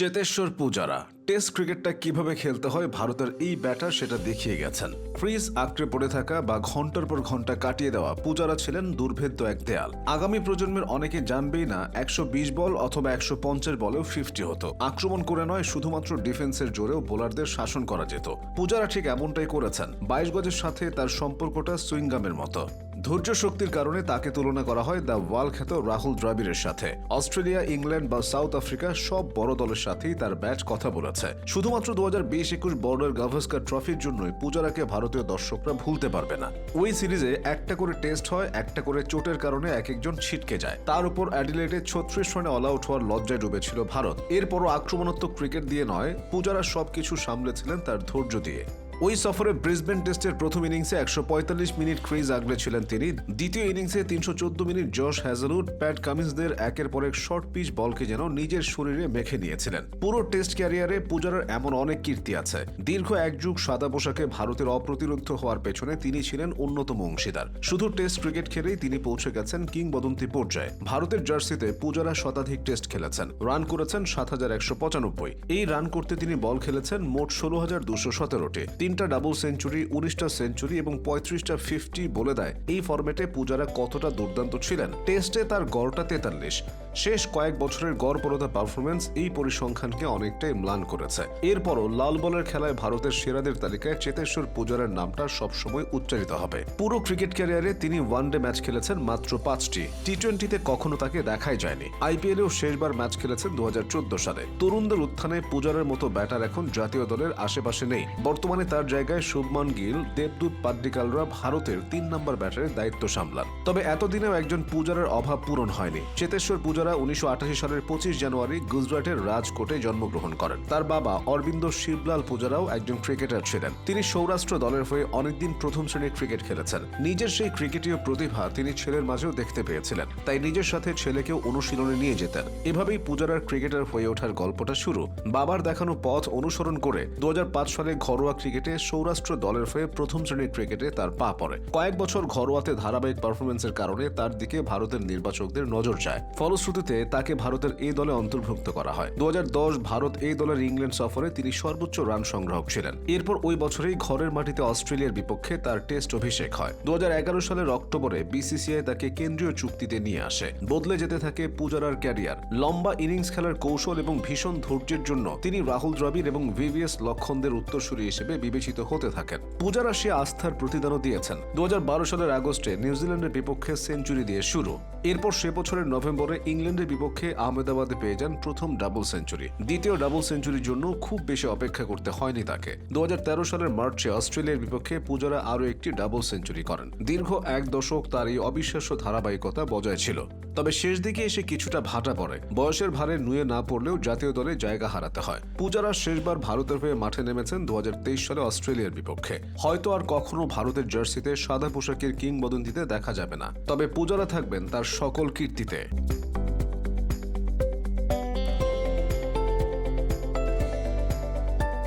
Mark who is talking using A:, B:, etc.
A: Cheteshwar Pujara, test ক্রিকেটটা কীভাবে খেলতে হয় ভারতের এই ব্যাটার সেটা দেখিয়ে গেছেন। ক্রিজ আঁকড়ে পড়ে থাকা বা ঘণ্টার পর ঘণ্টা কাটিয়ে দেওয়া পূজারা ছিলেন দুর্ভেদ্য এক দেয়াল। আগামী প্রজন্মের অনেকে জানবেই না, একশো বিশ বল অথবা একশো পঞ্চাশ বলেও ফিফটি হতো। আক্রমণ করে নয়, শুধুমাত্র ডিফেন্সের জোরেও বোলারদের শাসন করা যেত। পূজারা ঠিক এমনটাই করেছেন, বাইশ গজের সাথে তার সম্পর্কটা সুইংগামের মতো। ধৈর্য শক্তির কারণে তাকে তুলনা করা হয় দ্য ওয়ার্ল্ড খ্যাত রাহুল দ্রাবিড়ের সাথে। অস্ট্রেলিয়া, ইংল্যান্ড বা সাউথ আফ্রিকা সব বড় দলের সাথেই তার ব্যাট কথা বলেছে। শুধুমাত্র দু হাজার বিশ একুশ বর্ডার গাভাস্কার ট্রফির জন্যই পূজারাকে ভারতীয় দর্শকরা ভুলতে পারবে না। ওই সিরিজে একটা করে টেস্ট হয়, একটা করে চোটের কারণে এক একজন ছিটকে যায়। তার উপর অ্যাডিলেটে ছত্রিশ রানে অল আউট হওয়ার লজ্জায় ডুবেছিল ভারত। এরপরও আক্রমণাত্মক ক্রিকেট দিয়ে নয়, পূজারা সবকিছু সামলেছিলেন তার ধৈর্য দিয়ে। ওই সফরে ব্রিসবেন টেস্টের প্রথম ইনিংসে একশো পঁয়তাল্লিশ মিনিট ক্রিজ আগলে ছিলেন তিনি। দ্বিতীয় ইনিংসে তিনশো চোদ্দ মিনিট জশ হ্যাজলউড, প্যাট কামিন্সদের একের পর এক শর্ট পিচ বলকে যেন নিজের শরীরে মেখে নিয়েছিলেন। পুরো টেস্ট ক্যারিয়ারে পূজারার এমন অনেক কীর্তি আছে। দীর্ঘ এক যুগ সাদা পোশাকে ভারতের অপ্রতিরোধ হওয়ার পেছনে তিনি ছিলেন অন্যতম অংশীদার। শুধু টেস্ট ক্রিকেট খেলেই তিনি পৌঁছে গেছেন কিংবদন্তি পর্যায়ে। ভারতের জার্সিতে পূজারা শতাধিক টেস্ট খেলেছেন, রান করেছেন সাত হাজার একশো পঁচানব্বই। এই রান করতে তিনি বল খেলেছেন মোট ষোলো হাজার দুশো সতেরোটি। তিনটা ডাবল সেঞ্চুরি উনিশটা সেঞ্চুরি এবং পঁয়ত্রিশটা ফিফটি বলে দেয়। এই ফরম্যাটে পূজারা কতটা দুর্দান্ত ছিলেন? টেস্টে তার গড়টা তেতাল্লিশ। শেষ কয়েক বছরের গড়পরতা পারফরমেন্স এই পরিসংখ্যানকে অনেকটাই ম্লান করেছে। এরপরও লাল বলের খেলায় ভারতের সেরাদের তালিকায় চেতেশ্বর পূজারার নামটা সবসময় উচ্চারিত হবে। পুরো ক্রিকেট ক্যারিয়ারে তিনি ওয়ানডে ম্যাচ খেলেছেন মাত্র পাঁচটি। টি টোয়েন্টিতে কখনো তাকে দেখাই যায়নি। আইপিএলেও শেষবার ম্যাচ খেলেছেন দু হাজার চোদ্দ সালে। তরুণদের উত্থানে পূজারের মতো ব্যাটার এখন জাতীয় দলের আশেপাশে নেই। বর্তমানে তার জায়গায় শুভমান গিল, দেবদূত পাড্ডিকালরা ভারতের তিন নম্বর ব্যাটারের দায়িত্ব সামলান। তবে এতদিনেও একজন পূজারের অভাব পূরণ হয়নি। চেতেশ্বর পূজারা উনিশশো সালের পঁচিশ জানুয়ারি গুজরাটের রাজকোটে জন্মগ্রহণ করেন। তার বাবা অরবিন্দ শিবলাল পূজারাও একজন ক্রিকেটার ছিলেন। তিনি সৌরাষ্ট্র দলের হয়ে অনেকদিন প্রথম শ্রেণির ক্রিকেট খেলেছেন। নিজের সেই ক্রিকেটীয় প্রতিভা তিনি ছেলের মাঝেও দেখতে পেয়েছিলেন। তাই নিজের সাথে ছেলেকেও অনুশীলনে নিয়ে যেতেন। এভাবেই পূজারার ক্রিকেটার হয়ে ওঠার গল্পটা শুরু। বাবার দেখানো পথ অনুসরণ করে দু হাজার পাঁচ সালে ঘরোয়া ক্রিকেটে সৌরাষ্ট্র দলের হয়ে প্রথম শ্রেণির ক্রিকেটে তার পা পড়ে। কয়েক বছর ঘরোয়াতে ধারাবাহিক পারফরমেন্সের কারণে তার দিকে ভারতের নির্বাচকদের নজর যায়। ফলশ্রুতিতে তাকে ভারতের এই দলে অন্তর্ভুক্ত করা হয়। দু হাজার দশ ভারত এই দলের ইংল্যান্ড সফরে তিনি সর্বোচ্চ রান সংগ্রাহক ছিলেন। এরপর ওই বছরেই ঘরের মাটিতে অস্ট্রেলিয়ার বিপক্ষে তার টেস্ট অভিষেক হয়। দু সালের অক্টোবরে বিসিসিআই তাকে কেন্দ্রীয় চুক্তিতে নিয়ে আসে। বদলে যেতে থাকে পূজারার ক্যারিয়ার। লম্বা ইনিংস খেলার কৌশল এবং ভীষণ ধৈর্যের জন্য তিনি রাহুল দ্রাবিড় এবং ভিভিএস লক্ষণদের উত্তরসূরি হিসেবে বিবেচিত হতে থাকেন। পূজারা সে আস্থার প্রতিদানও দিয়েছেন। দু হাজার বারো সালের আগস্টে নিউজিল্যান্ডের বিপক্ষে সেঞ্চুরি দিয়ে শুরু। এরপর সে বছরের নভেম্বরে ইংল্যান্ডের বিপক্ষে আহমেদাবাদে পেয়ে যান প্রথম ডাবল সেঞ্চুরি। দ্বিতীয় ডাবল সেঞ্চুরির জন্য খুব বেশি অপেক্ষা করতে হয়নি তাকে। দু হাজার তেরো সালের মার্চে অস্ট্রেলিয়ার বিপক্ষে পূজারা আরও একটি ডাবল সেঞ্চুরি করেন। দীর্ঘ এক দশক তার এই অবিশ্বাস্য ধারাবাহিকতা বজায় ছিল। তবে শেষ দিকে এসে কিছুটা ভাটা পড়ে। বয়সের ভারে নুয়ে না পড়লেও জাতীয় দলে জায়গা হারাতে হয়। পূজারা শেষবার ভারতের হয়ে মাঠে নেমেছেন দু হাজার তেইশ সালে অস্ট্রেলিয়ার বিপক্ষে। হয়তো আর কখনো ভারতের জার্সিতে সাদা পোশাকের কিংবদন্তিতে দেখা যাবে না। তবে পূজারা থাকবেন তার সকল কীর্তিতে।